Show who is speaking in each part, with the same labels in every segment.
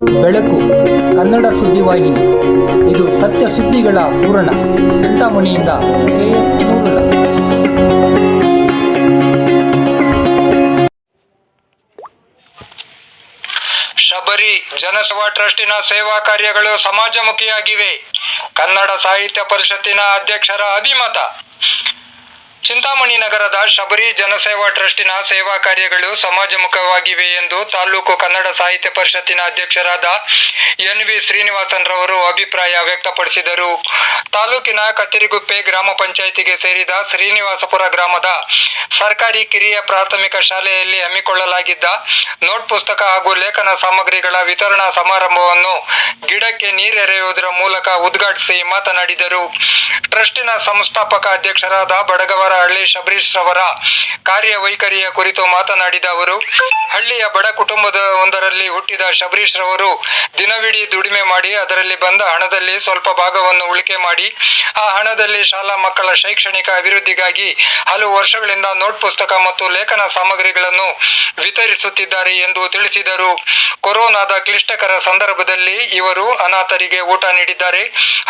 Speaker 1: ಬೆಳಕು, ಕನ್ನಡ ಸುದ್ದಿವಾಹಿನಿ ಇದು ಸತ್ಯ ಸುದ್ದಿಗಳ ಪೂರಣ ಚಿಂತಾಮಣಿಯಿಂದ ಕೆಎಸ್ ನೂರುಲ್ಲ
Speaker 2: ಶಬರಿ ಜನಸಭಾ ಟ್ರಸ್ಟಿನ ಸೇವಾ ಕಾರ್ಯಗಳು ಸಮಾಜಮುಖಿಯಾಗಿವೆ. ಕನ್ನಡ ಸಾಹಿತ್ಯ ಪರಿಷತ್ತಿನ ಅಧ್ಯಕ್ಷರ ಅಭಿಮತ. ಚಿಂತಾಮಣಿ ನಗರದ ಶಬರಿ ಜನಸೇವಾ ಟ್ರಸ್ಟಿನ ಸೇವಾ ಕಾರ್ಯಗಳು ಸಮಾಜಮುಖವಾಗಿವೆ ಎಂದು ತಾಲೂಕು ಕನ್ನಡ ಸಾಹಿತ್ಯ ಪರಿಷತ್ತಿನ ಅಧ್ಯಕ್ಷರಾದ ಎನ್ ವಿ ಶ್ರೀನಿವಾಸನ್ ರವರು ಅಭಿಪ್ರಾಯ ವ್ಯಕ್ತಪಡಿಸಿದರು. ತಾಲೂಕಿನ ಕತ್ತಿರಿಗುಪ್ಪೆ ಗ್ರಾಮ ಪಂಚಾಯಿತಿಗೆ ಸೇರಿದ ಶ್ರೀನಿವಾಸಪುರ ಗ್ರಾಮದ ಸರ್ಕಾರಿ ಕಿರಿಯ ಪ್ರಾಥಮಿಕ ಶಾಲೆಯಲ್ಲಿ ಹಮ್ಮಿಕೊಳ್ಳಲಾಗಿದ್ದ ನೋಟ್ ಪುಸ್ತಕ ಹಾಗೂ ಲೇಖನ ಸಾಮಗ್ರಿಗಳ ವಿತರಣಾ ಸಮಾರಂಭವನ್ನು ಗಿಡಕ್ಕೆ ನೀರೆರೆಯುವುದರ ಮೂಲಕ ಉದ್ಘಾಟಿಸಿ ಮಾತನಾಡಿದರು. ಟ್ರಸ್ಟಿನ ಸಂಸ್ಥಾಪಕ ಅಧ್ಯಕ್ಷರಾದ ಬಡಗವರಹಳ್ಳಿ ಶಬರೀಶ್ ರವರ ಕಾರ್ಯವೈಖರಿಯ ಕುರಿತು ಮಾತನಾಡಿದ ಅವರು, ಹಳ್ಳಿಯ ಬಡ ಕುಟುಂಬದ ಒಂದರಲ್ಲಿ ಹುಟ್ಟಿದ ಶಬರೀಶ್ ರವರು ದಿನವಿಡೀ ದುಡಿಮೆ ಮಾಡಿ, ಅದರಲ್ಲಿ ಬಂದ ಹಣದಲ್ಲಿ ಸ್ವಲ್ಪ ಭಾಗವನ್ನು ಉಳಿಕೆ ಮಾಡಿ, ಆ ಹಣದಲ್ಲಿ ಶಾಲಾ ಮಕ್ಕಳ ಶೈಕ್ಷಣಿಕ ಅಭಿವೃದ್ಧಿಗಾಗಿ ಹಲವು ವರ್ಷಗಳಿಂದ ನೋಟ್ ಪುಸ್ತಕ ಮತ್ತು ಲೇಖನ ಸಾಮಗ್ರಿಗಳನ್ನು ವಿತರಿಸುತ್ತಿದ್ದಾರೆ ಎಂದು ತಿಳಿಸಿದರು. ಕೊರೋನಾದ ಕ್ಲಿಷ್ಟಕರ ಸಂದರ್ಭದಲ್ಲಿ ಇವರು ಅನಾಥರಿಗೆ ಊಟ ನೀಡಿದ್ದಾರೆ.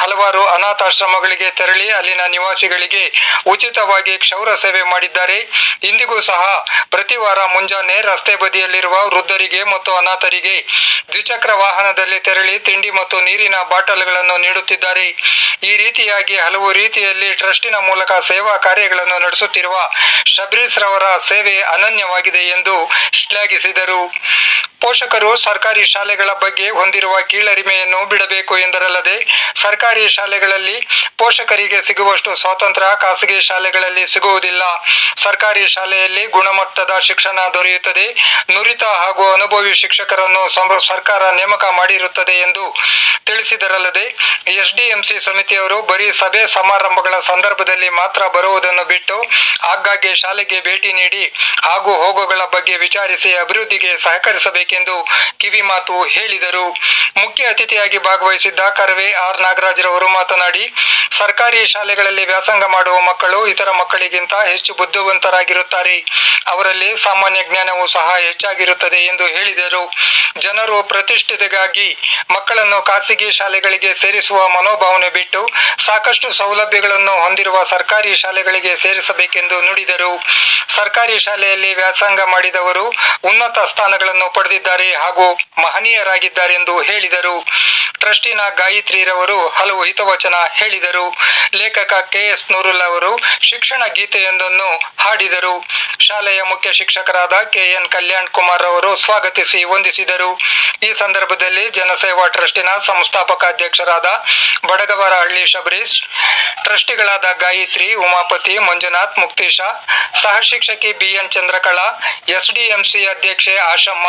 Speaker 2: ಹಲವಾರು ಅನಾಥಾಶ್ರಮಗಳಿಗೆ ತೆರಳಿ, ಅಲ್ಲಿನ ನಿವಾಸಿಗಳಿಗೆ ಉಚಿತವಾಗಿ ಕ್ಷೌರ ಸೇವೆ ಮಾಡಿದ್ದಾರೆ. ಇಂದಿಗೂ ಸಹ ಪ್ರತಿ ವಾರ ಮುಂಜಾನೆ ರಸ್ತೆ ಬದಿಯಲ್ಲಿರುವ ವೃದ್ಧರಿಗೆ ಮತ್ತು ಅನಾಥರಿಗೆ ದ್ವಿಚಕ್ರ ವಾಹನದಲ್ಲಿ ತೆರಳಿ ತಿಂಡಿ ಮತ್ತು ನೀರಿನ ಬಾಟಲ್ಗಳನ್ನು ನೀಡುತ್ತಿದ್ದಾರೆ. ಈ ರೀತಿಯಾಗಿ ಹಲವು ರೀತಿಯಲ್ಲಿ ಟ್ರಸ್ಟಿನ ಮೂಲಕ ಸೇವಾ ಕಾರ್ಯಗಳನ್ನು ನಡೆಸುತ್ತಿರುವ ಶಬ್ರೀಸ್ ರವರ ಸೇವೆ ಅನನ್ಯವಾಗಿದೆ ಎಂದು ಶ್ಲಾಘಿಸಿದರು. ಪೋಷಕರು ಸರ್ಕಾರಿ ಶಾಲೆಗಳ ಬಗ್ಗೆ ಹೊಂದಿರುವ ಕೀಳರಿಮೆಯನ್ನು ಬಿಡಬೇಕು ಎಂದರಲ್ಲದೆ, ಸರ್ಕಾರಿ ಶಾಲೆಗಳಲ್ಲಿ ಪೋಷಕರಿಗೆ ಸಿಗುವಷ್ಟು ಸ್ವಾತಂತ್ರ್ಯ ಖಾಸಗಿ ಶಾಲೆಗಳಲ್ಲಿ ಸಿಗುವುದಿಲ್ಲ. ಸರ್ಕಾರಿ ಶಾಲೆಯಲ್ಲಿ ಗುಣಮಟ್ಟದ ಶಿಕ್ಷಣ ದೊರೆಯುತ್ತದೆ. ನುರಿತ ಹಾಗೂ ಅನುಭವಿ ಶಿಕ್ಷಕರನ್ನು ಸರ್ಕಾರ ನೇಮಕ ಮಾಡಿರುತ್ತದೆ ಎಂದು ತಿಳಿಸಿದರಲ್ಲದೆ, ಎಸ್ಡಿಎಂಸಿ ಸಮಿತಿಯವರು ಬರೀ ಸಭೆ ಸಮಾರಂಭಗಳ ಸಂದರ್ಭದಲ್ಲಿ ಮಾತ್ರ ಬರುವುದನ್ನು ಬಿಟ್ಟು, ಆಗಾಗ್ಗೆ ಶಾಲೆಗೆ ಭೇಟಿ ನೀಡಿ ಹಾಗೂ ಹೋಗುಗಳ ಬಗ್ಗೆ ವಿಚಾರಿಸಿ ಅಭಿವೃದ್ಧಿಗೆ ಸಹಕರಿಸಬೇಕೆಂದು ಕಿವಿಮಾತು ಹೇಳಿದರು. ಮುಖ್ಯ ಅತಿಥಿಯಾಗಿ ಭಾಗವಹಿಸಿದ್ದ ಕರವೇ ಆರ್ ನಾಗರಾಜರವರು ಮಾತನಾಡಿ, ಸರ್ಕಾರಿ ಶಾಲೆಗಳಲ್ಲಿ ವ್ಯಾಸಂಗ ಮಾಡುವ ಮಕ್ಕಳು, ಇತರ ಮಕ್ಕಳಿಗಿಂತ ಹೆಚ್ಚು ಬುದ್ಧಿವಂತರಾಗಿರುತ್ತಾರೆ. ಅವರಲ್ಲಿ ಸಾಮಾನ್ಯ ಜ್ಞಾನವು ಸಹ ಹೆಚ್ಚಾಗಿರುತ್ತದೆ ಎಂದು ಹೇಳಿದರು. ಜನರು ಪ್ರತಿಷ್ಠಿತೆಗಾಗಿ ಮಕ್ಕಳನ್ನು ಖಾಸಗಿ ಶಾಲೆಗಳಿಗೆ ಸೇರಿಸುವ ಮನೋಭಾವನೆ ಬಿಟ್ಟು ಸಾಕಷ್ಟು ಸೌಲಭ್ಯಗಳನ್ನು ಹೊಂದಿರುವ ಸರ್ಕಾರಿ ಶಾಲೆಗಳಿಗೆ ಸೇರಿಸಬೇಕೆಂದು ನುಡಿದರು. ಸರ್ಕಾರಿ ಶಾಲೆಯಲ್ಲಿ ವ್ಯಾಸಂಗ ಮಾಡಿದವರು ಉನ್ನತ ಸ್ಥಾನಗಳನ್ನು ಪಡೆದಿದ್ದಾರೆ ಹಾಗೂ ಮಹನೀಯರಾಗಿದ್ದಾರೆ ಎಂದು ಹೇಳಿದರು. ಟ್ರಸ್ಟಿನ ಗಾಯತ್ರಿರವರು ಹಲವು ಹಿತವಚನ ಹೇಳಿದರು. ಲೇಖಕ ಕೆ ಎಸ್ ನೂರುಲ್ ಅವರು ಶಿಕ್ಷಣ ಗೀತೆಯೊಂದನ್ನು ಹಾಡಿದರು. ಶಾಲೆಯ ಮುಖ್ಯ ಶಿಕ್ಷಕರಾದ ಕೆ. ಎನ್. ಕಲ್ಯಾಣ್ ಕುಮಾರ್ ಅವರು ಸ್ವಾಗತಿಸಿ ವಂದಿಸಿದರು. ಈ ಸಂದರ್ಭದಲ್ಲಿ ಜನಸೇವಾ ಟ್ರಸ್ಟಿನ ಸಂಸ್ಥಾಪಕ ಅಧ್ಯಕ್ಷರಾದ ಬಡಗವರಹಳ್ಳಿ ಶಬರೀಶ್, ಟ್ರಸ್ಟಿಗಳಾದ ಗಾಯತ್ರಿ, ಉಮಾಪತಿ, ಮಂಜುನಾಥ್, ಮುಕ್ತೇಶ ಸಹ ಶಿಕ್ಷಕಿ ಬಿಎನ್ ಚಂದ್ರಕಲಾ ಎಸ್ಡಿಎಂಸಿ ಅಧ್ಯಕ್ಷೆ ಆಶಮ್ಮ,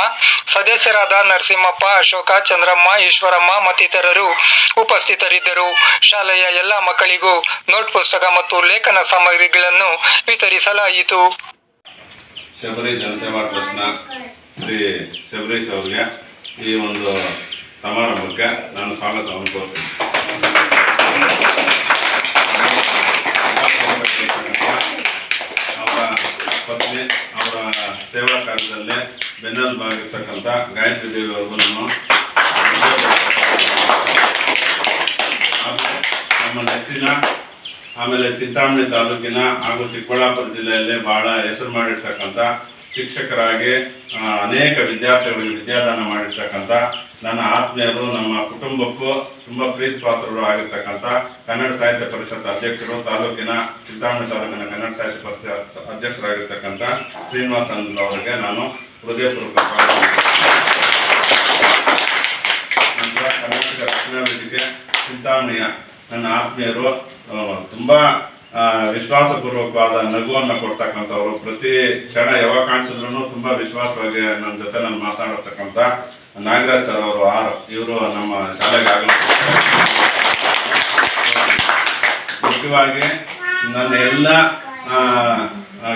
Speaker 2: ಸದಸ್ಯರಾದ ನರಸಿಂಹಪ್ಪ, ಅಶೋಕ, ಚಂದ್ರಮ್ಮ, ಈಶ್ವರಮ್ಮ ಮತ್ತಿತರರು ಉಪಸ್ಥಿತರಿದ್ದರು. ಶಾಲೆಯ ಎಲ್ಲ ಮಕ್ಕಳಿಗೂ ನೋಟ್ ಪುಸ್ತಕ ಮತ್ತು ಲೇಖನ ಸಾಮಗ್ರಿಗಳನ್ನು ವಿತರಿಸಲಾಯಿತು.
Speaker 3: ಶಬರಿ ಜನಸೇವಾ ಟ್ರಸ್ಟ್ನ ಶ್ರೀ ಶಬರೀಶ್ ಅವರಿಗೆ ಈ ಒಂದು ಸಮಾರಂಭಕ್ಕೆ ನಾನು ಸ್ವಾಗತವನ್ನು ಕೋರ್ತೀನಿ ಅವರ ಪತ್ನಿ, ಅವರ ಸೇವಾ ಕಾರ್ಯದಲ್ಲಿ ಬೆನ್ನೆಲುಬಾಗಿರ್ತಕ್ಕಂಥ ಗಾಯತ್ರಿ ದೇವಿ ಅವರನ್ನು ನಮ್ಮ ನೆಚ್ಚಿನ ಆಮೇಲೆ ಚಿಂತಾಮಣಿ ತಾಲೂಕಿನ ಹಾಗೂ ಚಿಕ್ಕಬಳ್ಳಾಪುರ ಜಿಲ್ಲೆಯಲ್ಲಿ ಬಹಳ ಹೆಸರು ಮಾಡಿರ್ತಕ್ಕಂಥ ಶಿಕ್ಷಕರಾಗಿ ಅನೇಕ ವಿದ್ಯಾರ್ಥಿಗಳಿಗೆ ವಿದ್ಯಾದಾನ ಮಾಡಿರ್ತಕ್ಕಂಥ ನನ್ನ ಆತ್ಮೀಯರು, ನಮ್ಮ ಕುಟುಂಬಕ್ಕೂ ತುಂಬ ಪ್ರೀತಿ ಪಾತ್ರರು ಆಗಿರ್ತಕ್ಕಂಥ ಕನ್ನಡ ಸಾಹಿತ್ಯ ಪರಿಷತ್ ಅಧ್ಯಕ್ಷರು, ತಾಲೂಕಿನ ಚಿಂತಾಮಣಿ ತಾಲೂಕಿನ ಕನ್ನಡ ಸಾಹಿತ್ಯ ಪರಿಷತ್ ಅಧ್ಯಕ್ಷರಾಗಿರ್ತಕ್ಕಂಥ ಶ್ರೀನಿವಾಸನ್ ಅವರಿಗೆ ನಾನು ಹೃದಯಪೂರ್ವಕ ನಂತರ ಕರ್ನಾಟಕ ಚಿಂತಾಮಣಿಯ ನನ್ನ ಆತ್ಮೀಯರು ತುಂಬಾ ವಿಶ್ವಾಸಪೂರ್ವಕವಾದ ನಗುವನ್ನು ಕೊಡ್ತಕ್ಕಂಥವ್ರು. ಪ್ರತಿ ಕ್ಷಣ ಯಾವಾಗ ಕಾಣಿಸಿದ್ರು ತುಂಬಾ ವಿಶ್ವಾಸವಾಗಿ ನನ್ನ ಜೊತೆ ನಾನು ಮಾತಾಡತಕ್ಕಂಥ ನಾಗರಾಜ್ ಸರ್ ಅವರು ಆರು. ಇವರು ನಮ್ಮ ಶಾಲೆಗೆ ಆಗಲು. ಮುಖ್ಯವಾಗಿ ನನ್ನ ಎಲ್ಲ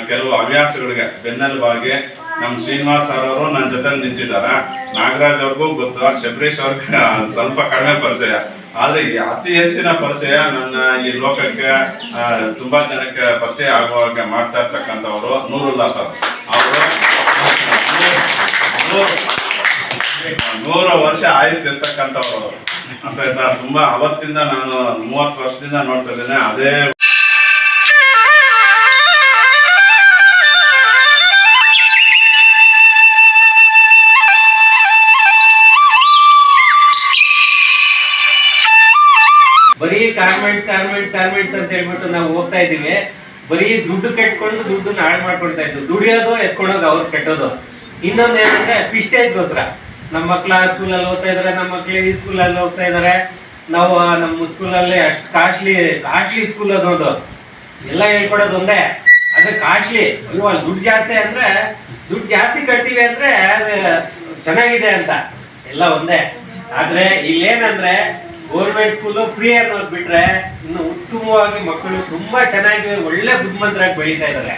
Speaker 3: ಕೆಲವು ಹವ್ಯಾಸಗಳಿಗೆ ಬೆನ್ನೆಲುಬಾಗಿ ನಮ್ಮ ಶ್ರೀನಿವಾಸ್ ಸರ್ ಅವರು ನನ್ನ ಜೊತೆ ನಿಂತಿದ್ದಾರೆ. ನಾಗರಾಜ್ ಅವ್ರಿಗೂ ಗೊತ್ತು, ಶಬರೀಶ್ ಅವ್ರಿಗೆ ಸ್ವಲ್ಪ ಕಡಿಮೆ ಪರಿಚಯ. ಆದ್ರೆ ಅತಿ ಹೆಚ್ಚಿನ ಪರಿಚಯ ನನ್ನ ಈ ಲೋಕಕ್ಕೆ ತುಂಬಾ ಜನಕ್ಕೆ ಪರಿಚಯ ಆಗುವಾಗ ಮಾಡ್ತಾ ಇರ್ತಕ್ಕಂಥವ್ರು ನೂರುಲ್ಲಾ ಸರ್. ಅವರು ನೂರು ವರ್ಷ ಆಯುಸ್ ಇರ್ತಕ್ಕಂಥವ್ರು. ಅವರು ಅಂತ ತುಂಬಾ, ಅವತ್ತಿಂದ ನಾನು ಮೂವತ್ತು ವರ್ಷದಿಂದ ನೋಡ್ತಾ ಇದ್ದೇನೆ. ಅದೇ
Speaker 4: ಕಾರ್ಮೆಂಟ್ಸ್ ಗಾರ್ಮೆಂಟ್ಸ್ ಗಾರ್ಮೆಂಟ್ಸ್ ಅಂತ ಹೇಳ್ಬಿಟ್ಟು ನಾವು ಹೋಗ್ತಾ ಇದೀವಿ ಬರೀ ದುಡ್ಡು ಕೆಟ್ಕೊಂಡು ದುಡ್ಡನ್ನ ಹಾಳು ಮಾಡ್ಕೊಳ್ತಾ ಇದ್ದು ದುಡಿಯೋದು, ಎತ್ಕೊಂಡೋದು, ಅವ್ರು ಕೆಟ್ಟೋದು. ಇನ್ನೊಂದು ಏನಂದ್ರೆ ಪಿಸ್ಟೇಜ್ಗೋಸ್ಕರ ನಮ್ಮ ಮಕ್ಳ ಸ್ಕೂಲಲ್ಲಿ ಓದ್ತಾ ಇದಾರೆ, ನಮ್ಮ ಮಕ್ಳು ಈ ಸ್ಕೂಲಲ್ಲಿ ಹೋಗ್ತಾ ಇದಾರೆ. ನಾವು, ಆ, ನಮ್ಮ ಸ್ಕೂಲಲ್ಲಿ ಅಷ್ಟು ಕಾಸ್ಟ್ಲಿ ಕಾಸ್ಟ್ಲಿ ಸ್ಕೂಲ್ ಅನ್ನೋದು ಎಲ್ಲ ಹೇಳ್ಕೊಡೋದು ಒಂದೇ. ಅದೇ ಕಾಸ್ಟ್ಲಿ ಅಯ್ಯೋ, ಅಲ್ಲಿ ದುಡ್ಡು ಜಾಸ್ತಿ ಅಂದ್ರೆ, ದುಡ್ಡು ಜಾಸ್ತಿ ಕಟ್ತೀವಿ ಅಂದ್ರೆ ಅದು ಚೆನ್ನಾಗಿದೆ ಅಂತ. ಎಲ್ಲ ಒಂದೇ. ಆದ್ರೆ ಇಲ್ಲೇನಂದ್ರೆ ಗೌರ್ಮೆಂಟ್ ಸ್ಕೂಲು ಫ್ರೀ ಅನ್ನೋದು ಬಿಟ್ರೆ ಇನ್ನು ಉತ್ತಮವಾಗಿ ಮಕ್ಕಳು ತುಂಬಾ ಚೆನ್ನಾಗಿ ಒಳ್ಳೆ ಬುದ್ಧಿಮಂತರಾಗಿ ಬೆಳೀತಾ ಇದ್ದಾರೆ.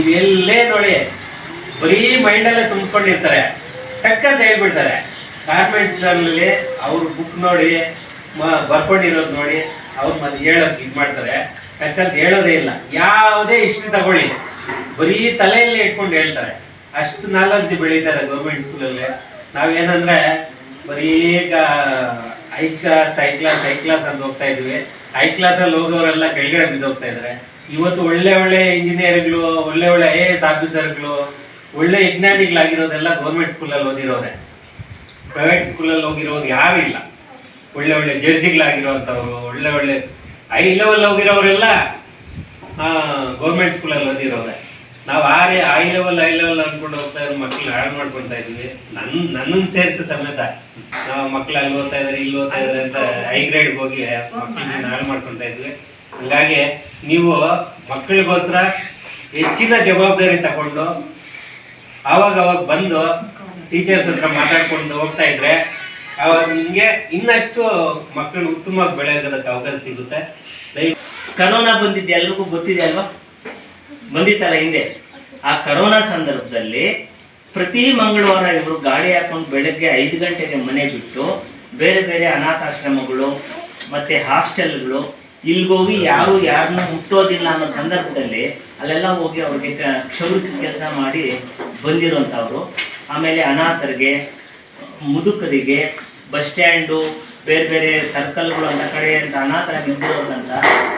Speaker 4: ಇದೆಲ್ಲೇ ನೋಡಿ, ಬರೀ ಮೈಂಡಲ್ಲೇ ತುಂಬಿಸ್ಕೊಂಡಿರ್ತಾರೆ. ಟಕ್ ಅಂತ ಹೇಳ್ಬಿಡ್ತಾರೆ ಗಾರ್ಮೆಂಟ್ಸ್ನಲ್ಲಿ ಅವ್ರ ಬುಕ್ ನೋಡಿ ಬರ್ಕೊಂಡಿರೋದು ನೋಡಿ, ಅವ್ರು ಮತ್ತೆ ಹೇಳೋಕೆ ಇದು ಮಾಡ್ತಾರೆ. ಟಕ್ ಅಂತ ಹೇಳೋದೇ ಇಲ್ಲ. ಯಾವುದೇ ಇಷ್ಟು ತಗೊಳ್ಳಿ. ಬರೀ ತಲೆಯಲ್ಲಿ ಇಟ್ಕೊಂಡು ಹೇಳ್ತಾರೆ. ಅಷ್ಟು ನಾಲೆಡ್ಜ್ ಬೆಳೀತಾರೆ ಗೌರ್ಮೆಂಟ್ ಸ್ಕೂಲಲ್ಲಿ ನಾವೇನಂದ್ರೆ ಬರೀ I class I class I class ಅಂತ ಹೋಗ್ತಾ ಇದ್ವಿ. ಐ ಕ್ಲಾಸಲ್ಲಿ ಹೋಗೋರೆಲ್ಲ ಕೆಳಗಡೆ ಬಿದ್ದೋಗ್ತಾ ಇದ್ರೆ. ಇವತ್ತು ಒಳ್ಳೆ ಒಳ್ಳೆ ಇಂಜಿನಿಯರ್ಗಳು ಒಳ್ಳೆ ಒಳ್ಳೆ ಐ ಎ ಎಸ್ ಆಫೀಸರ್ಗಳು ಒಳ್ಳೆ ವಿಜ್ಞಾನಿಗಳಾಗಿರೋದೆಲ್ಲ ಗೌರ್ಮೆಂಟ್ ಸ್ಕೂಲಲ್ಲಿ ಓದಿರೋರೆ. ಪ್ರೈವೇಟ್ ಸ್ಕೂಲಲ್ಲಿ ಹೋಗಿರೋದು ಯಾರು ಇಲ್ಲ. ಒಳ್ಳೆ ಒಳ್ಳೆ ಜಡ್ಜಿಗಳಾಗಿರೋಂಥವ್ರು ಒಳ್ಳೆ ಒಳ್ಳೆ ಐ ಲೆವೆಲ್ ಹೋಗಿರೋರೆಲ್ಲ ಗೌರ್ಮೆಂಟ್ ಸ್ಕೂಲಲ್ಲಿ ಓದಿರೋರೆ. ನಾವು ಆ ರೇ ಐ ಲೆವೆಲ್ ಐ ಲೆವೆಲ್ ಅನ್ಕೊಂಡು ಹೋಗ್ತಾ ಇರೋ ಮಕ್ಳು ಹಾಳು ಮಾಡ್ಕೊಳ್ತಾ ಇದ್ವಿ. ನನ್ನ ನನ್ನನ್ನು ಸೇರಿಸಿ ಸಮೇತ. ನಾವು ಮಕ್ಳು ಅಲ್ಲಿ ಓದ್ತಾ ಇದಾರೆ, ಇಲ್ಲಿ ಓದ್ತಾ ಇದಾರೆ ಅಂತ ಐ ಗ್ರೇಡ್ಗೆ ಹೋಗಿ ಮಕ್ಕಳನ್ನ ಹಾಳು ಮಾಡ್ಕೊಳ್ತಾ ಇದ್ವಿ. ಹಂಗಾಗಿ ನೀವು ಮಕ್ಕಳಿಗೋಸ್ಕರ ಹೆಚ್ಚಿನ ಜವಾಬ್ದಾರಿ ತಗೊಂಡು ಅವಾಗ ಅವಾಗ ಬಂದು ಟೀಚರ್ಸ್ ಹತ್ರ ಮಾತಾಡ್ಕೊಂಡು ಹೋಗ್ತಾ ಇದ್ರೆ ಅವಾಗ ನಿಮಗೆ ಇನ್ನಷ್ಟು ಮಕ್ಕಳು ಉತ್ತಮವಾಗಿ ಬೆಳೆಯೋದಕ್ಕೆ ಅವಕಾಶ ಸಿಗುತ್ತೆ.
Speaker 5: ಕರೋನಾ ಬಂದಿದ್ದೆ ಎಲ್ರಿಗೂ ಗೊತ್ತಿದೆ ಅಲ್ವಾ? ಬಂದಿತ್ತಲ್ಲ ಹಿಂದೆ. ಆ ಕರೋನಾ ಸಂದರ್ಭದಲ್ಲಿ ಪ್ರತಿ ಮಂಗಳವಾರ ಇವರು ಗಾಡಿ ಹಾಕೊಂಡು ಬೆಳಗ್ಗೆ ಐದು ಗಂಟೆಗೆ ಮನೆ ಬಿಟ್ಟು ಬೇರೆ ಬೇರೆ ಅನಾಥಾಶ್ರಮಗಳು ಮತ್ತೆ ಹಾಸ್ಟೆಲ್ಗಳು ಇಲ್ಗೋಗಿ ಯಾರು ಯಾರನ್ನ ಹುಟ್ಟೋದಿಲ್ಲ ಅನ್ನೋ ಸಂದರ್ಭದಲ್ಲಿ ಅಲ್ಲೆಲ್ಲ ಹೋಗಿ ಅವ್ರಿಗೆ ಕ- ಕ್ಷೌರಿಕ ಕೆಲಸ ಮಾಡಿ ಬಂದಿರೋಂಥವ್ರು. ಆಮೇಲೆ ಅನಾಥರಿಗೆ, ಮುದುಕರಿಗೆ, ಬಸ್ ಸ್ಟ್ಯಾಂಡು ಬೇರೆ ಬೇರೆ ಸರ್ಕಲ್ಗಳು ಅಂತ ಕಡೆ ಅಂತ ಥರ ನಿಂತಿರೋದಂಥ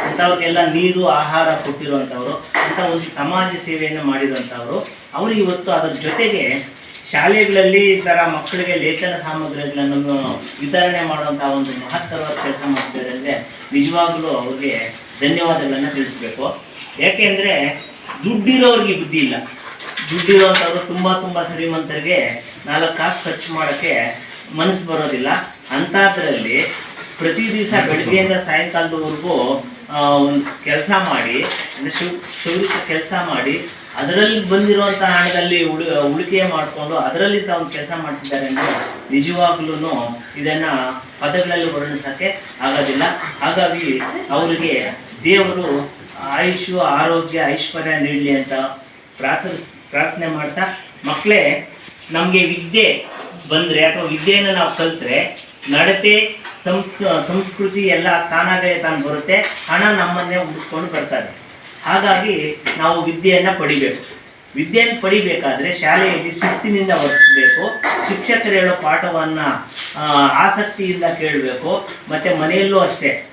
Speaker 5: ಅಂಥವ್ರಿಗೆಲ್ಲ ನೀರು, ಆಹಾರ ಕೊಟ್ಟಿರುವಂಥವ್ರು ಅಂತ ಒಂದು ಸಮಾಜ ಸೇವೆಯನ್ನು ಮಾಡಿರುವಂಥವ್ರು ಅವರು ಇವತ್ತು ಅದರ ಜೊತೆಗೆ ಶಾಲೆಗಳಲ್ಲಿ ಥರ ಮಕ್ಕಳಿಗೆ ಲೇಖನ ಸಾಮಗ್ರಿಗಳನ್ನು ವಿತರಣೆ ಮಾಡುವಂಥ ಒಂದು ಮಹತ್ತರವಾದ ಕೆಲಸ ಮಾಡ್ತಾರೆ ಅಂದರೆ ನಿಜವಾಗ್ಲೂ ಅವ್ರಿಗೆ ಧನ್ಯವಾದಗಳನ್ನು ತಿಳಿಸ್ಬೇಕು. ಯಾಕೆಂದ್ರೆ ದುಡ್ಡಿರೋರಿಗೆ ಬುದ್ಧಿ ಇಲ್ಲ. ದುಡ್ಡಿರೋಂಥವ್ರು ತುಂಬ ತುಂಬ ಶ್ರೀಮಂತರಿಗೆ ನಾಲ್ಕು ಕಾಸು ಖರ್ಚು ಮಾಡೋಕ್ಕೆ ಮನಸ್ಸು ಬರೋದಿಲ್ಲ. ಅಂಥದ್ರಲ್ಲಿ ಪ್ರತಿ ದಿವಸ ಬೆಳಗ್ಗೆಯಿಂದ ಸಾಯಂಕಾಲದವರೆಗೂ ಕೆಲಸ ಮಾಡಿ ಶಿವ ಶಿವ್ ಕೆಲಸ ಮಾಡಿ, ಅದರಲ್ಲಿ ಬಂದಿರುವಂಥ ಹಣದಲ್ಲಿ ಉಳಿ, ಉಳಿಕೆ ಮಾಡಿಕೊಂಡು ಅದರಲ್ಲಿ ತಾವು ಕೆಲಸ ಮಾಡ್ತಿದ್ದಾರೆ ಅಂದರೆ ನಿಜವಾಗ್ಲೂ ಇದನ್ನು ಪದಗಳಲ್ಲಿ ವರ್ಣಿಸೋಕ್ಕೆ ಆಗೋದಿಲ್ಲ. ಹಾಗಾಗಿ ಅವರಿಗೆ ದೇವರು ಆಯುಷು, ಆರೋಗ್ಯ, ಐಶ್ವರ್ಯ ನೀಡಲಿ ಅಂತ ಪ್ರಾರ್ಥನೆ ಪ್ರಾರ್ಥನೆ ಮಾಡ್ತಾ ಮಕ್ಕಳೇ ನಮಗೆ ವಿದ್ಯೆ ಬಂದರೆ ಅಥವಾ ವಿದ್ಯೆಯನ್ನು ನಾವು ಕಲಿತ್ರೆ ನಡತೆ ಸಂಸ್ಕೃ ಸಂಸ್ಕೃತಿ ಎಲ್ಲ ತಾನಾಗೇ ತಾನು ಬರುತ್ತೆ. ಹಣ ನಮ್ಮನ್ನೇ ಹುಡುಕೊಂಡು ಬರ್ತಾರೆ. ಹಾಗಾಗಿ ನಾವು ವಿದ್ಯೆಯನ್ನು ಪಡಿಬೇಕು. ವಿದ್ಯೆಯನ್ನು ಪಡಿಬೇಕಾದ್ರೆ ಶಾಲೆಯಲ್ಲಿ ಶಿಸ್ತಿನಿಂದ ವರ್ತಿಸಬೇಕು. ಶಿಕ್ಷಕರು ಹೇಳೋ ಪಾಠವನ್ನು ಆಸಕ್ತಿಯಿಂದ ಕೇಳಬೇಕು. ಮತ್ತು ಮನೆಯಲ್ಲೂ ಅಷ್ಟೇ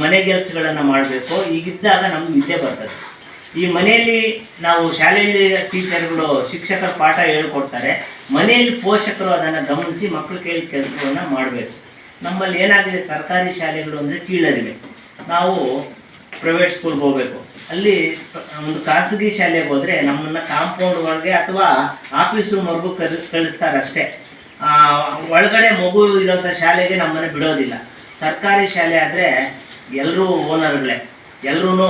Speaker 5: ಮನೆ ಕೆಲಸಗಳನ್ನು ಮಾಡಬೇಕು. ಈಗಿದ್ದಾಗ ನಮ್ಗೆ ವಿದ್ಯೆ ಬರ್ತದೆ. ಈ ಮನೆಯಲ್ಲಿ ನಾವು ಶಾಲೆಯಲ್ಲಿ ಟೀಚರ್ಗಳು ಶಿಕ್ಷಕರ ಪಾಠ ಹೇಳ್ಕೊಡ್ತಾರೆ. ಮನೆಯಲ್ಲಿ ಪೋಷಕರು ಅದನ್ನು ಗಮನಿಸಿ ಮಕ್ಕಳ ಕೈಯಲ್ಲಿ ಕೆಲಸವನ್ನು ಮಾಡಬೇಕು. ನಮ್ಮಲ್ಲಿ ಏನಾಗಿದೆ ಸರ್ಕಾರಿ ಶಾಲೆಗಳು ಅಂದರೆ ಕೀಳರಿವೆ. ನಾವು ಪ್ರೈವೇಟ್ ಸ್ಕೂಲ್ಗೆ ಹೋಗಬೇಕು. ಅಲ್ಲಿ ಒಂದು ಖಾಸಗಿ ಶಾಲೆಗೆ ಹೋದರೆ ನಮ್ಮನ್ನು ಕಾಂಪೌಂಡ್ ಒಳಗೆ ಅಥವಾ ಆಫೀಸ್ ರೂಮ್ವರೆಗೂ ಕಲ್ ಕಳಿಸ್ತಾರೆ ಅಷ್ಟೇ. ಆ, ಒಳಗಡೆ ಮಗು ಇರೋಂಥ ಶಾಲೆಗೆ ನಮ್ಮನ್ನು ಬಿಡೋದಿಲ್ಲ. ಸರ್ಕಾರಿ ಶಾಲೆ ಆದರೆ ಎಲ್ಲರೂ ಓನರ್ಗಳೇ. ಎಲ್ಲರೂ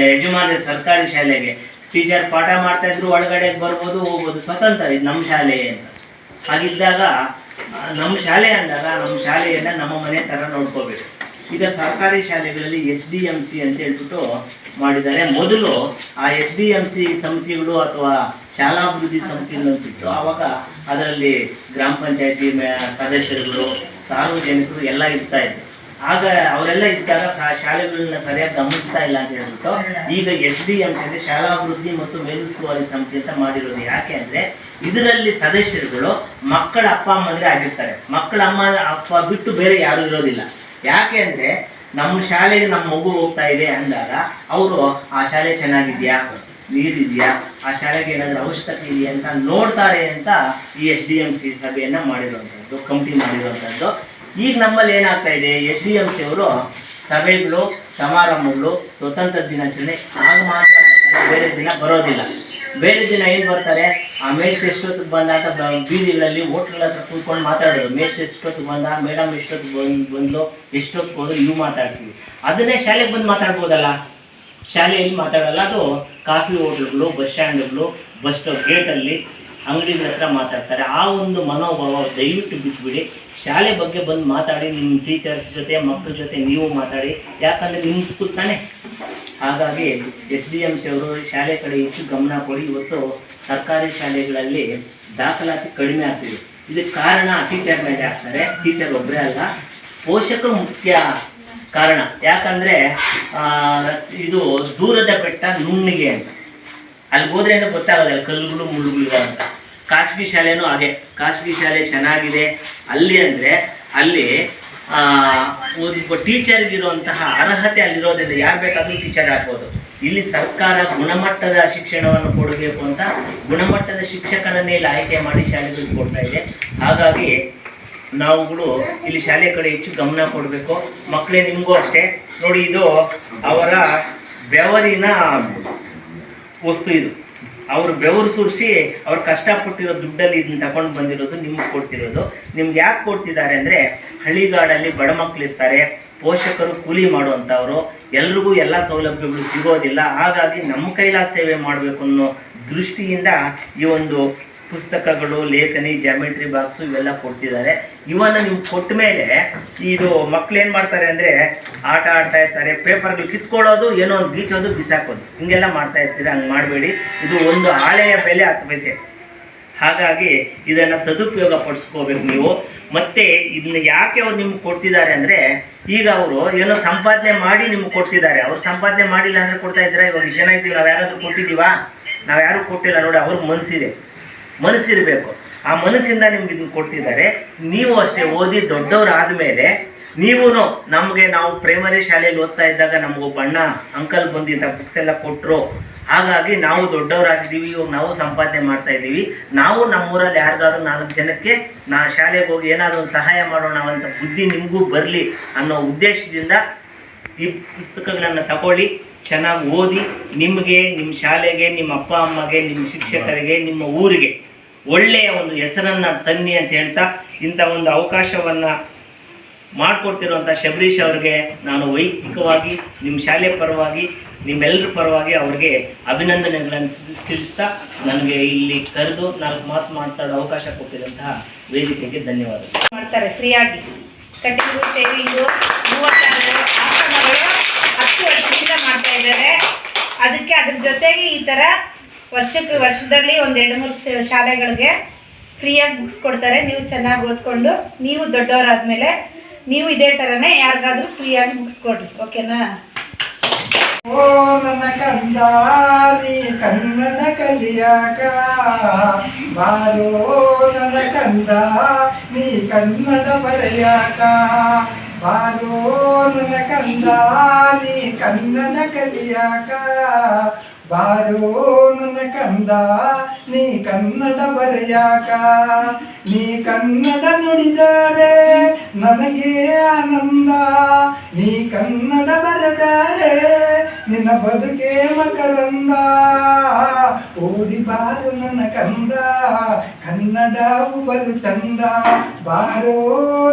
Speaker 5: ಯಜಮಾನ ಸರ್ಕಾರಿ ಶಾಲೆಗೆ. ಟೀಚರ್ ಪಾಠ ಮಾಡ್ತಾ ಇದ್ರು ಒಳಗಡೆ ಬರ್ಬೋದು, ಹೋಗ್ಬೋದು, ಸ್ವತಂತ್ರ ಇದು ನಮ್ಮ ಶಾಲೆ ಅಂತ. ಹಾಗಿದ್ದಾಗ ನಮ್ಮ ಶಾಲೆ ಅಂದಾಗ, ನಮ್ಮ ಶಾಲೆಯನ್ನು ನಮ್ಮ ಮನೆ ಥರ ನೋಡ್ಕೋಬೇಕು. ಈಗ ಸರ್ಕಾರಿ ಶಾಲೆಗಳಲ್ಲಿ ಎಸ್ ಡಿ ಎಂ ಸಿ ಅಂತ ಹೇಳ್ಬಿಟ್ಟು ಮಾಡಿದ್ದಾರೆ. ಮೊದಲು ಆ ಎಸ್ ಡಿ ಎಂ ಸಿ ಸಮಿತಿಗಳು ಅಥವಾ ಶಾಲಾಭಿವೃದ್ಧಿ ಸಮಿತಿಗಳು ಅಂತಿತ್ತು. ಆವಾಗ ಅದರಲ್ಲಿ ಗ್ರಾಮ ಪಂಚಾಯತಿ ಸದಸ್ಯರುಗಳು, ಸಾರ್ವಜನಿಕರು ಎಲ್ಲ ಇರ್ತಾ ಇದ್ರು. ಆಗ ಅವರೆಲ್ಲ ಇದ್ದಾಗ ಶಾಲೆಗಳನ್ನ ಸರಿಯಾಗಿ ಗಮನಿಸ್ತಾ ಇಲ್ಲ ಅಂತ ಹೇಳ್ಬಿಟ್ಟು ಈಗ ಎಸ್ ಡಿ ಎಂ ಸಿ ಶಾಲಾ ಅಭಿವೃದ್ಧಿ ಮತ್ತು ಮೇಲುಸ್ತುವಾರಿ ಸಮಿತಿ ಅಂತ ಮಾಡಿರೋದು ಯಾಕೆ ಅಂದ್ರೆ ಇದರಲ್ಲಿ ಸದಸ್ಯರುಗಳು ಮಕ್ಕಳ ಅಪ್ಪ ಅಮ್ಮಂದ್ರೆ ಆಗಿರ್ತಾರೆ. ಮಕ್ಕಳ ಅಮ್ಮ ಅಪ್ಪ ಬಿಟ್ಟು ಬೇರೆ ಯಾರು ಇರೋದಿಲ್ಲ. ಯಾಕೆ ಅಂದ್ರೆ ನಮ್ಮ ಶಾಲೆಗೆ ನಮ್ಮ ಮಗು ಹೋಗ್ತಾ ಇದೆ ಅಂದಾಗ ಅವರು ಆ ಶಾಲೆ ಚೆನ್ನಾಗಿದ್ಯಾ? ನೀರಿದೆಯಾ? ಆ ಶಾಲೆಗೆ ಏನಾದರೂ ಅವಶ್ಯಕತೆ ಇದೆಯಾ? ಅಂತ ನೋಡ್ತಾರೆ ಅಂತ ಈ ಎಸ್ ಡಿ ಎಂ ಸಿ ಸಭೆಯನ್ನ ಮಾಡಿರುವಂಥದ್ದು ಕಮಿಟಿ ಮಾಡಿರುವಂಥದ್ದು ಈಗ ನಮ್ಮಲ್ಲಿ ಏನಾಗ್ತಾ ಇದೆ, ಎಸ್ ಡಿ ಎಂ ಸಿ ಅವರು ಸಭೆಗಳು, ಸಮಾರಂಭಗಳು, ಸ್ವತಂತ್ರ ದಿನಾಚರಣೆ, ಆಗ ಮಾತ್ರ ಬೇರೆ ದಿನ ಬರೋದಿಲ್ಲ. ಬೇರೆ ದಿನ ಏನು ಬರ್ತಾರೆ, ಆ ಮೇಸ್ಟ್ ಎಷ್ಟೊತ್ತಿಗೆ ಬಂದಾಗ ಬೀದಿಗಳಲ್ಲಿ ಹೋಟ್ಲ್ ಹತ್ರ ಕೂತ್ಕೊಂಡು ಮಾತಾಡೋದು ಮೇಸ್ಟ್ ಎಷ್ಟೊತ್ತಿಗೆ ಬಂದ, ಮೇಡಮ್ ಎಷ್ಟೊತ್ತಿಗೆ ಬಂದು ಬಂದು ಎಷ್ಟೊತ್ತಿಗೆ ಹೋದ್ರು ಇವು ಮಾತಾಡ್ತೀವಿ. ಅದನ್ನೇ ಶಾಲೆಗೆ ಬಂದು ಮಾತಾಡ್ಬೋದಲ್ಲ? ಶಾಲೆಯಲ್ಲಿ ಮಾತಾಡಲ್ಲ, ಅದು ಕಾಫಿ ಹೋಟ್ಲುಗಳು, ಬಸ್ ಸ್ಟ್ಯಾಂಡ್ಗಳು, ಬಸ್ ಸ್ಟಾಪ್ ಗೇಟಲ್ಲಿ ಅಂಗಡಿಗಳ ಹತ್ರ ಮಾತಾಡ್ತಾರೆ. ಆ ಒಂದು ಮನೋಭಾವ ದಯವಿಟ್ಟು ಬಿಟ್ಬಿಡಿ. ಶಾಲೆ ಬಗ್ಗೆ ಬಂದು ಮಾತಾಡಿ, ನಿಮ್ಮ ಟೀಚರ್ಸ್ ಜೊತೆ ಮಕ್ಕಳ ಜೊತೆ ನೀವು ಮಾತಾಡಿ. ಯಾಕಂದರೆ ನಿಮ್ಮ ಸ್ಕೂಲ್ ತಾನೇ. ಹಾಗಾಗಿ ಎಸ್ ಡಿ ಎಂ ಸಿ ಅವರು ಶಾಲೆ ಕಡೆ ಹೆಚ್ಚು ಗಮನ ಕೊಡಿ. ಇವತ್ತು ಸರ್ಕಾರಿ ಶಾಲೆಗಳಲ್ಲಿ ದಾಖಲಾತಿ ಕಡಿಮೆ ಆಗ್ತಿದೆ. ಇದಕ್ಕೆ ಕಾರಣ ಟೀಚರ್ ಮೇಲೆ ಆಗ್ತಾರೆ. ಟೀಚರ್ ಒಬ್ಬರೇ ಅಲ್ಲ. ಪೋಷಕರು ಮುಖ್ಯ ಕಾರಣ. ಯಾಕಂದ್ರೆ ಇದು ದೂರದ ಬೆಟ್ಟ ನುಣ್ಣಿಗೆ ಅಂತ. ಅಲ್ಲಿ ಹೋದ್ರೆ ಏನೋ ಗೊತ್ತಾಗೋದಿಲ್ಲ. ಕಲ್ಲುಗಳು ಮುಳ್ಳುಗಳು ಅಂತ. ಖಾಸಗಿ ಶಾಲೆನೂ ಹಾಗೆ. ಖಾಸಗಿ ಶಾಲೆ ಚೆನ್ನಾಗಿದೆ. ಅಲ್ಲಿ ಅಂದರೆ ಅಲ್ಲಿ ಒಬ್ಬ ಟೀಚರ್ಗಿರುವಂತಹ ಅರ್ಹತೆ ಅಲ್ಲಿರೋದ್ರಿಂದ ಯಾರು ಬೇಕಾದರೂ ಟೀಚರ್ ಆಗ್ಬೋದು. ಇಲ್ಲಿ ಸರ್ಕಾರ ಗುಣಮಟ್ಟದ ಶಿಕ್ಷಣವನ್ನು ಕೊಡಬೇಕು ಅಂತ ಗುಣಮಟ್ಟದ ಶಿಕ್ಷಕರನ್ನೇ ಇಲ್ಲಿ ಆಯ್ಕೆ ಮಾಡಿ ಶಾಲೆಗಳಿಗೆ ಕೊಡ್ತಾ ಇದೆ. ಹಾಗಾಗಿ ನಾವುಗಳು ಇಲ್ಲಿ ಶಾಲೆ ಕಡೆ ಹೆಚ್ಚು ಗಮನ ಕೊಡಬೇಕು. ಮಕ್ಕಳೇ ನಿಮಗೂ ಅಷ್ಟೇ. ನೋಡಿ ಇದು ಅವರ ಬೆವರಿನ ವಸ್ತು ಇದು. ಅವರು ಬೆವರು ಸುರಿಸಿ ಅವ್ರು ಕಷ್ಟಪಟ್ಟಿರೋ ದುಡ್ಡಲ್ಲಿ ಇದನ್ನ ತಗೊಂಡು ಬಂದಿರೋದು ನಿಮ್ಗೆ ಕೊಡ್ತಿರೋದು. ನಿಮ್ಗೆ ಯಾಕೆ ಕೊಡ್ತಿದ್ದಾರೆ ಅಂದರೆ ಹಳ್ಳಿಗಾಡಲ್ಲಿ ಬಡ ಮಕ್ಕಳು ಇರ್ತಾರೆ, ಪೋಷಕರು ಕೂಲಿ ಮಾಡುವಂಥವ್ರು, ಎಲ್ರಿಗೂ ಎಲ್ಲ ಸೌಲಭ್ಯಗಳು ಸಿಗೋದಿಲ್ಲ. ಹಾಗಾಗಿ ನಮ್ಮ ಕೈಲಾದ ಸೇವೆ ಮಾಡಬೇಕು ಅನ್ನೋ ದೃಷ್ಟಿಯಿಂದ ಈ ಒಂದು ಪುಸ್ತಕಗಳು, ಲೇಖನಿ ಜಾಮೆಟ್ರಿ ಬಾಕ್ಸು ಇವೆಲ್ಲ ಕೊಡ್ತಿದ್ದಾರೆ. ಇವನ್ನ ನೀವು ಕೊಟ್ಟ ಮೇಲೆ ಇದು ಮಕ್ಳು ಏನು ಮಾಡ್ತಾರೆ ಅಂದರೆ ಆಟ ಆಡ್ತಾ ಇರ್ತಾರೆ ಪೇಪರ್ಗಳು ಕಿತ್ಕೊಳ್ಳೋದು, ಏನೋ ಒಂದು ಬೀಚೋದು, ಬಿಸಾಕೋದು. ಹಿಂಗೆಲ್ಲ ಮಾಡ್ತಾ ಇರ್ತೀರ? ಹಂಗೆ ಮಾಡಬೇಡಿ. ಇದು ಒಂದು ಹಾಳೆಯ ಬೆಲೆ ಹತ್ತು ಪೈಸೆ. ಹಾಗಾಗಿ ಇದನ್ನು ಸದುಪಯೋಗ ಪಡಿಸ್ಕೋಬೇಕು ನೀವು. ಮತ್ತೆ ಇದನ್ನ ಯಾಕೆ ಅವ್ರು ನಿಮ್ಗೆ ಕೊಡ್ತಿದ್ದಾರೆ ಅಂದರೆ ಈಗ ಅವರು ಏನೋ ಸಂಪಾದನೆ ಮಾಡಿ ನಿಮ್ಗೆ ಕೊಡ್ತಿದ್ದಾರೆ. ಅವ್ರು ಸಂಪಾದನೆ ಮಾಡಿಲ್ಲ ಅಂದರೆ ಕೊಡ್ತಾ ಇದ್ದಾರೆ? ಇವಾಗ ಜನ ಇದ್ದೀವಿ ನಾವು ಯಾರಾದರೂ ಕೊಟ್ಟಿದ್ದೀವಾ? ನಾವು ಯಾರು ಕೊಟ್ಟಿಲ್ಲ. ನೋಡಿ ಅವ್ರಿಗೆ ಮನಸ್ಸಿದೆ ಮನಸ್ಸಿರಬೇಕು. ಆ ಮನಸ್ಸಿಂದ ನಿಮ್ಗೆ ಇದನ್ನ ಕೊಡ್ತಿದ್ದಾರೆ. ನೀವು ಅಷ್ಟೇ ಓದಿ ದೊಡ್ಡವ್ರು ಆದಮೇಲೆ ನೀವೂ ನಮಗೆ ನಾವು ಪ್ರೈಮರಿ ಶಾಲೆಯಲ್ಲಿ ಓದ್ತಾ ಇದ್ದಾಗ ನಮಗೊಬ್ಬ ಅಣ್ಣ ಅಂಕಲ್ ಬಂದಿದ್ದ ಬುಕ್ಸ್ ಎಲ್ಲ ಕೊಟ್ಟರು ಹಾಗಾಗಿ ನಾವು ದೊಡ್ಡವರಾಗಿದ್ದೀವಿ, ಇವಾಗ ನಾವು ಸಂಪಾದನೆ ಮಾಡ್ತಾ ಇದ್ದೀವಿ. ನಾವು ನಮ್ಮೂರಲ್ಲಿ ಯಾರಿಗಾದ್ರೂ ನಾಲ್ಕು ಜನಕ್ಕೆ ನಾ ಶಾಲೆಗೆ ಹೋಗಿ ಏನಾದರೂ ಸಹಾಯ ಮಾಡೋಣ ಅಂತ ಬುದ್ಧಿ ನಿಮಗೂ ಬರಲಿ ಅನ್ನೋ ಉದ್ದೇಶದಿಂದ ಈ ಪುಸ್ತಕಗಳನ್ನು ತಗೊಳ್ಳಿ. ಚೆನ್ನಾಗಿ ಓದಿ, ನಿಮಗೆ ನಿಮ್ಮ ಶಾಲೆಗೆ, ನಿಮ್ಮ ಅಪ್ಪ, ಅಮ್ಮಗೆ, ನಿಮ್ಮ ಶಿಕ್ಷಕರಿಗೆ, ನಿಮ್ಮ ಊರಿಗೆ. ಒಳ್ಳೆಯ ಒಂದು ಹೆಸರನ್ನು ತನ್ನಿ ಅಂತ ಹೇಳ್ತಾ ಇಂಥ ಒಂದು ಅವಕಾಶವನ್ನು ಮಾಡಿಕೊಡ್ತಿರುವಂಥ ಶಬರೀಶ್ ಅವರಿಗೆ ನಾನು ವೈಯಕ್ತಿಕವಾಗಿ ನಿಮ್ಮ ಶಾಲೆ ಪರವಾಗಿ ನಿಮ್ಮೆಲ್ಲರ ಪರವಾಗಿ ಅವರಿಗೆ ಅಭಿನಂದನೆಗಳನ್ನು ತಿಳಿಸ್ತಾ ನನಗೆ ಇಲ್ಲಿ ಕರೆದು ನಾಲ್ಕು ಮಾತು ಮಾತಾಡೋ ಅವಕಾಶ ಕೊಟ್ಟಿರುವಂತಹ ವೇದಿಕೆಗೆ ಧನ್ಯವಾದಗಳು.
Speaker 6: ಮಾಡ್ತಾರೆ ಫ್ರೀಯಾಗಿ ಕಟಿಂಗು ಶೇವಿಂಗು ಹತ್ತು ವರ್ಷದಿಂದ ಮಾಡ್ತಾ ಇದ್ದಾರೆ. ಅದಕ್ಕೆ ಅದ್ರ ಜೊತೆಗೆ ಈ ಥರ ವರ್ಷಕ್ಕೆ ವರ್ಷದಲ್ಲಿ ಒಂದು ಎರಡು ಮೂರು ಶಾಲೆಗಳಿಗೆ ಫ್ರೀಯಾಗಿ ಬುಕ್ಸ್ ಕೊಡ್ತಾರೆ. ನೀವು ಚೆನ್ನಾಗಿ ಓದ್ಕೊಂಡು, ನೀವು ದೊಡ್ಡವರಾದ್ಮೇಲೆ ನೀವು ಇದೇ ಥರನೇ ಯಾರಿಗಾದ್ರೂ ಫ್ರೀಯಾಗಿ ಬುಕ್ಸ್ ಕೊಡ್ರಿ. ಓಕೆನಾ
Speaker 7: ಓ, ನನ್ನ ಕಂದ ನೀ ಕನ್ನಡ ಕಲಿಯಾಕ. ಬಾರೋ, ನನ್ನ ಕಂದ ನೀ ಕನ್ನಡ ಬರೆಯಾಕ. ಬಾರೋ, ನನ್ನ ಕಂದ ನೀ ಕನ್ನಡ ಕಲಿಯಾಕ. ಬಾರೋ ನನ್ನ ಕಂದ ನೀ ಕನ್ನಡ ಬರೆಯಾಕ ನೀ ಕನ್ನಡ ನುಡಿದರೆ ನನಗೆ ಆನಂದ ನೀ ಕನ್ನಡ ಬರೆದರೆ ನಿನ್ನ ಬದುಕೆ ಮಕರಂದ ಓಡಿ ಬಾರು ನನ್ನ ಕಂದ ಕನ್ನಡವು ಬಲು ಚಂದ ಬಾರೋ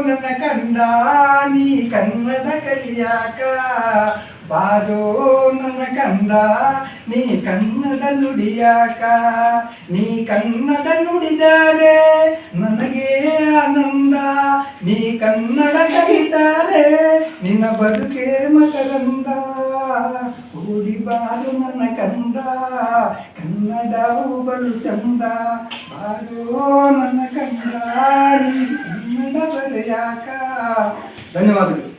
Speaker 7: ನನ್ನ ಕಂದ ನೀ ಕನ್ನಡ ಕಲಿಯಾಕ ಬಾರೋ ನನ್ನ ಕಂದ, ನೀ ಕನ್ನಡ ನುಡಿಯಾಕ, ನೀ ಕನ್ನಡ ನುಡಿದರೆ ನನಗೆ ಆನಂದ, ನೀ ಕನ್ನಡ ಕಲಿತಾರೆ ನಿನ್ನ ಬದುಕೆ ಮಕರಂದ. ಓಡಿ ಬಾರು ನನ್ನ ಕಂದ ಕನ್ನಡವು ಬಲು ಚಂದ. ಬಾರೋ ನನ್ನ ಕಂದ, ನೀ ಕನ್ನಡ ಬರೆಯಾಕ. ಧನ್ಯವಾದಗಳು.